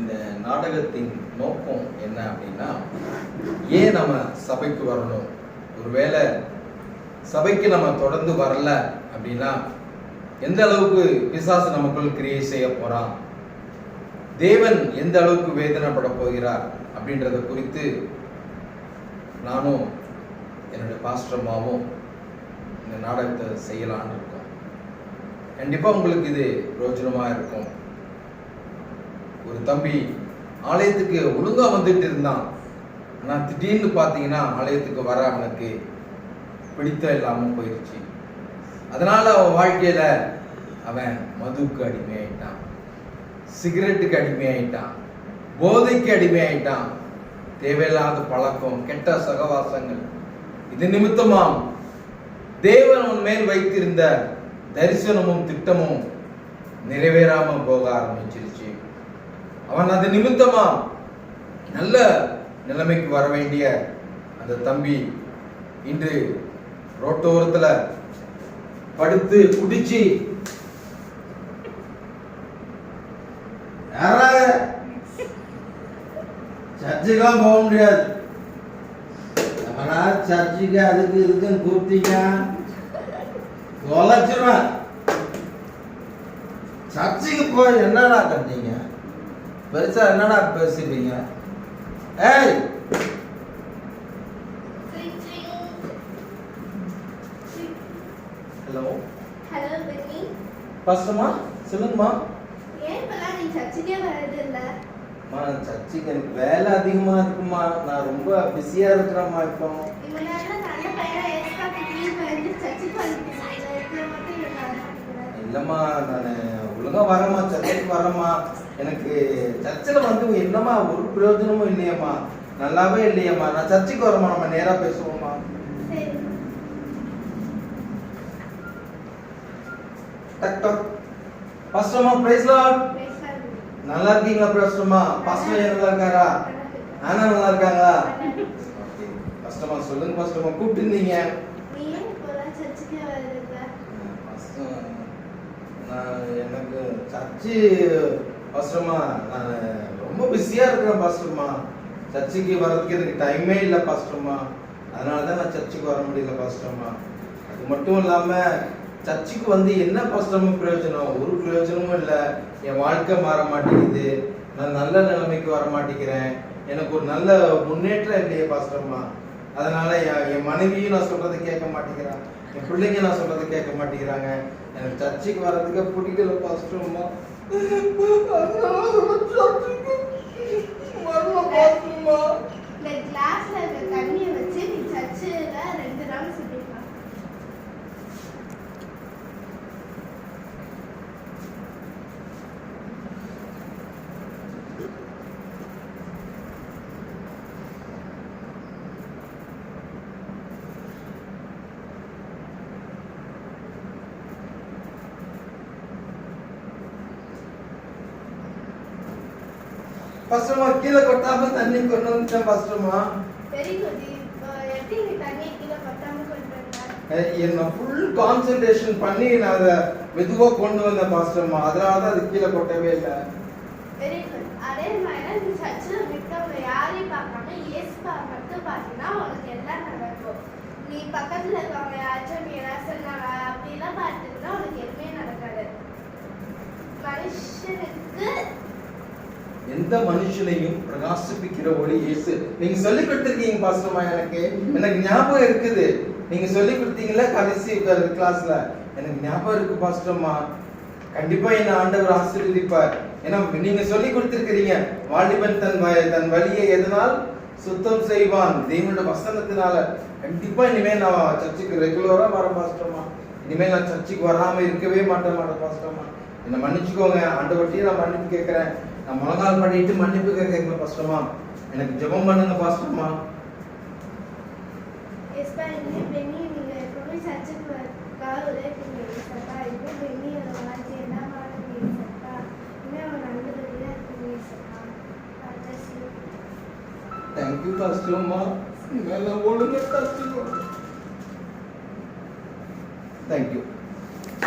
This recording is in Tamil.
இந்த நாடகத்தின் நோக்கம் என்ன அப்படின்னா ஏன் நம்ம சபைக்கு வரணும்? ஒருவேளை சபைக்கு நம்ம தொடர்ந்து வரல அப்படின்னா எந்த அளவுக்கு பிசாசு நமக்குள் கிரியேட் செய்ய போறான்? தேவன் எந்த அளவுக்கு வேதனைப்பட போகிறார் அப்படின்றத குறித்து நானும் என்னுடைய பாஸ்டர் அம்மாவும் இந்த நாடகத்தை செய்யலான்னு இருக்கோம். கண்டிப்பாக உங்களுக்கு இது பிரோஜனமாக இருக்கும். ஒரு தம்பி ஆலயத்துக்கு ஒழுங்காக வந்துட்டு இருந்தான். ஆனால் திடீர்னு பார்த்தீங்கன்னா ஆலயத்துக்கு வர அவனுக்கு பிடித்தம் இல்லாமல் போயிடுச்சு அதனால் அவன் வாழ்க்கையில் அவன் மதுவுக்கு அடிமையாயிட்டான். சிகரெட்டுக்கு அடிமையாயிட்டான். போதைக்கு அடிமையாயிட்டான். தேவையில்லாத பழக்கம் கெட்ட சகவாசங்கள். இது நிமித்தமாம் தேவன் உன் மேல் வைத்திருந்த தரிசனமும் திட்டமும் நிறைவேறாமல் போக ஆரம்பிச்சிருச்சு. அவன் அது நிமித்தமா நல்ல நிலைமைக்கு வர வேண்டிய அந்த தம்பி இன்று ரோட்டோரத்துல படுத்து குடிச்சு யாராக சர்ச்சுக்கெல்லாம் போக முடியாது. அவனா சர்ச்சுக்கு அதுக்கு இதுக்குன்னு கூப்பிட்டீங்க? தொலைச்சிருவேன். சர்ச்சுக்கு போய் என்னடா கண்டீங்க பெருசா என்னடா பேசுறீங்க ஏய்! ஹலோ ஹலோ பென்னி ஃபர்ஸ்ட்மா சொல்லுங்கம்மா. ஏன் இப்பெல்லாம் நீ சர்ச்சுக்கே வர்றது இல்ல? அம்மா சர்ச்சுக்கு எனக்கு வேலை அதிகமா இருக்குமா நான் ரொம்ப பிஸியா இருக்கிறேம்மா இப்போ. நேரம் நல்ல பையனா ஏஸ்கா கிளீன் பண்ணி சர்ச்சுக்கு வந்துட்டீங்க இல்லம்மா நான்? ஒழுங்கா வரேம்மா சர்ச்சுக்கு வரேம்மா. எனக்கு சர்ச்சில் வந்து என்னம்மா ஒரு பிரயோஜனமும் இல்லையம்மா. நல்லாவே இல்லையம்மா. நான் சர்ச்சுக்கு வரேம்மா நம்ம நேரா பேசுவோம்மா. டக் டக் ஃபர்ஸ்ட்மா பிரைஸ் லார்ட். நல்லா இருக்கீங்களா பிரஸ்டமா பாஸ்டர் நல்லா இருக்காரா? ஆனா நல்லா இருக்காங்களா? கஷ்டமா சொல்லுங்க கஷ்டமா கூப்பிட்டு இருந்தீங்க எனக்கு சர்ச்சு பாஸ்டர்மா நான் ரொம்ப பிஸியாக இருக்கிறேன் பாஸ்டர்மா. சர்ச்சுக்கு வர்றதுக்கு எனக்கு டைமே இல்லை பாஸ்டர்மா. அதனால தான் நான் சர்ச்சுக்கு வர முடியல பாஸ்டர்மா. அது மட்டும் இல்லாமல் சர்ச்சுக்கு வந்து என்ன பாஸ்டர்மா பிரயோஜனம்? ஒரு பிரயோஜனமும் இல்லை. என் வாழ்க்கை மாற மாட்டேங்குது. நான் நல்ல நிலைமைக்கு வர மாட்டேங்கிறேன். எனக்கு ஒரு நல்ல முன்னேற்றம் இல்லையே பாஸ்டர்மா. அதனால என் என் மனைவியும் நான் சொல்றதை கேட்க மாட்டேங்கிறான் என் பிள்ளைங்க நான் சொல்றதை கேட்க மாட்டேங்கிறாங்க. எனக்கு சர்ச்சுக்கு வர்றதுக்கு பிடிக்கல பாஸ்டர்மா இந்த கிளாஸ்ல பாஸ்டர்மா கீழே கொட்டாம தண்ணி கொண்டு வந்துட்டேன் பாஸ்டர்மா வெரி குட் எப்படி கீழே பத்தாம கொண்டு வந்த என்ன ஃபுல் கான்சென்ட்ரேஷன் பண்ணி நான் அதை மெதுவா கொண்டு வந்தேன் பாஸ்டர்மா அதனால தான் அது கீழே கொட்டவே இல்லை. வெரி குட் அதே மாதிரி நீ சர்ச்சில் விட்டவங்க யாரையும் பார்க்காம இயேசுப்பா மட்டும் பார்த்தீங்கன்னா உனக்கு எல்லாம் நடக்கும். நீ பக்கத்துல இருக்கவங்க யாராச்சும் நீ என்ன சொன்னாங்க அப்படிலாம் பார்த்துன்னா உனக்கு எதுவுமே நடக்காது. மனுஷனுக்கு எந்த மனுஷனையும் பிரகாசிப்பிக்கிற ஒளி இயேசு. நீங்க சொல்லி கொடுத்துருக்கீங்க பாசமா எனக்கு. எனக்கு ஞாபகம் இருக்குது. நீங்க சொல்லி கொடுத்தீங்கல்ல கடைசி கிளாஸ்ல எனக்கு ஞாபகம் இருக்கு பாஸ்டர்மா கண்டிப்பா என்ன ஆண்டவர் ஆசீர்வதிப்பார். ஏன்னா நீங்க சொல்லி கொடுத்திருக்கிறீங்க வாலிபன் தன் தன் வழியை எதனால் சுத்தம் செய்வான்? தேவனோட வசனத்தினால. கண்டிப்பா இனிமே நான் சர்ச்சுக்கு ரெகுலரா வர பாஸ்டர்மா இனிமே நான் சர்ச்சுக்கு வராம இருக்கவே மாட்டேன் மாட்டேன் பாஸ்டர்மா என்ன மன்னிச்சுக்கோங்க ஆண்டவர்கிட்டயும் நான் மன்னிப்பு கேட்கிறேன். நான் முழங்கால் பண்ணிட்டு மன்னிப்பு கேட்கிறேன் பாஸ்டர்மா? எனக்கு ஜெபம் பண்ணுங்க பாஸ்டர்மா. தேங்க்யூ பாஸ்டர்மா. மேல ஒழுங்கா கற்றுக்கோ தேங்க்யூ